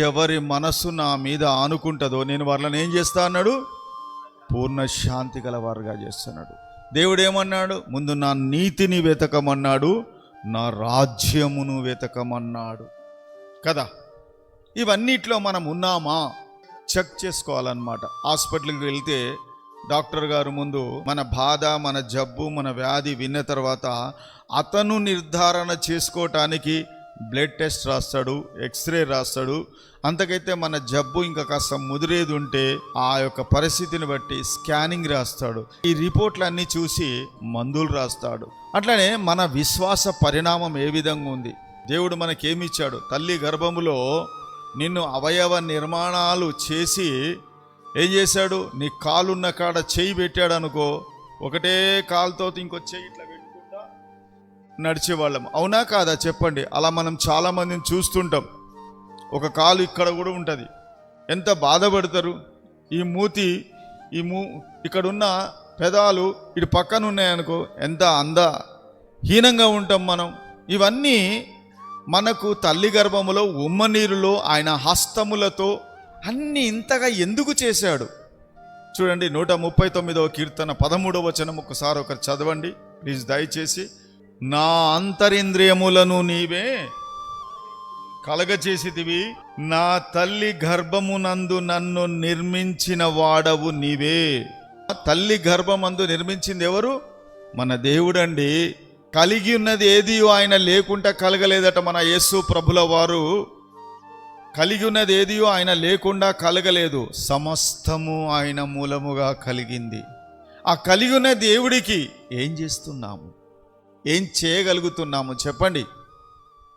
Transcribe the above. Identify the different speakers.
Speaker 1: ఎవరి మనస్సు నా మీద ఆనుకుంటుందో నేను వాళ్ళని ఏం చేస్తా అన్నాడు? పూర్ణ శాంతి గలవారుగా చేస్తున్నాడు. దేవుడు ఏమన్నాడు ముందు నా నీతిని వెతకమన్నాడు నా రాజ్యమును వెతకమన్నాడు. కదా? ఇవన్నిట్లో మనం ఉన్నామా? చెక్ చేసుకోవాలన్నమాట. హాస్పిటల్కి వెళ్తే డాక్టర్ గారు ముందు మన బాధ మన జబ్బు మన వ్యాధి విన్న తర్వాత అతను నిర్ధారణ చేసుకోవటానికి బ్లడ్ టెస్ట్ రాస్తాడు ఎక్స్రే రాస్తాడు. అంతకైతే మన జబ్బు ఇంకా కాస్త ముదిరేది ఉంటే ఆ యొక్క పరిస్థితిని బట్టి స్కానింగ్ రాస్తాడు. ఈ రిపోర్ట్లన్నీ చూసి మందులు రాస్తాడు. అట్లనే మన విశ్వాస పరిణామం ఏ విధంగా ఉంది? దేవుడు మనకేమిచ్చాడు? తల్లి గర్భములో నిన్ను అవయవ నిర్మాణాలు చేసి ఏం చేశాడు? నీ కాలున్న కాడ చేయి పెట్టాడు అనుకో ఒకటే కాలుతో ఇంకో చేయి ఇట్లా పెట్టి నడిచేవాళ్ళం. అవునా కాదా? చెప్పండి. అలా మనం చాలామందిని చూస్తుంటాం. ఒక కాలు ఇక్కడ కూడా ఉంటుంది. ఎంత బాధపడతారు? ఈ మూతి ఈ మూ ఇక్కడున్న పెదాలు ఇటు పక్కన ఉన్నాయనుకో ఎంత అంద హీనంగా ఉంటాం మనం. ఇవన్నీ మనకు తల్లి గర్భములో ఉమ్మనీరులో ఆయన హస్తములతో అన్ని ఇంతగా ఎందుకు చేశాడు? చూడండి నూట ముప్పై తొమ్మిదవ కీర్తన పదమూడవ వచనం ఒకసారి ఒకరు చదవండి. ప్లీజ్ దయచేసి నా అంతరింద్రియములను నీవే కలగచేసితివి. నా తల్లి గర్భమునందు నన్ను నిర్మించిన వాడవు నీవే. తల్లి గర్భమందు నిర్మించింది ఎవరు మన దేవుడండి. కలిగి ఉన్నది ఏది? ఆయన లేకుండా కలగలేదట మన యేసు ప్రభుల వారు. కలిగి ఉన్నది ఏది? ఆయన లేకుండా కలగలేదు. సమస్తము ఆయన మూలముగా కలిగింది. ఆ కలిగి ఉన్న దేవుడికి ఏం చేస్తున్నాము? ఏం చేయగలుగుతున్నాము? చెప్పండి.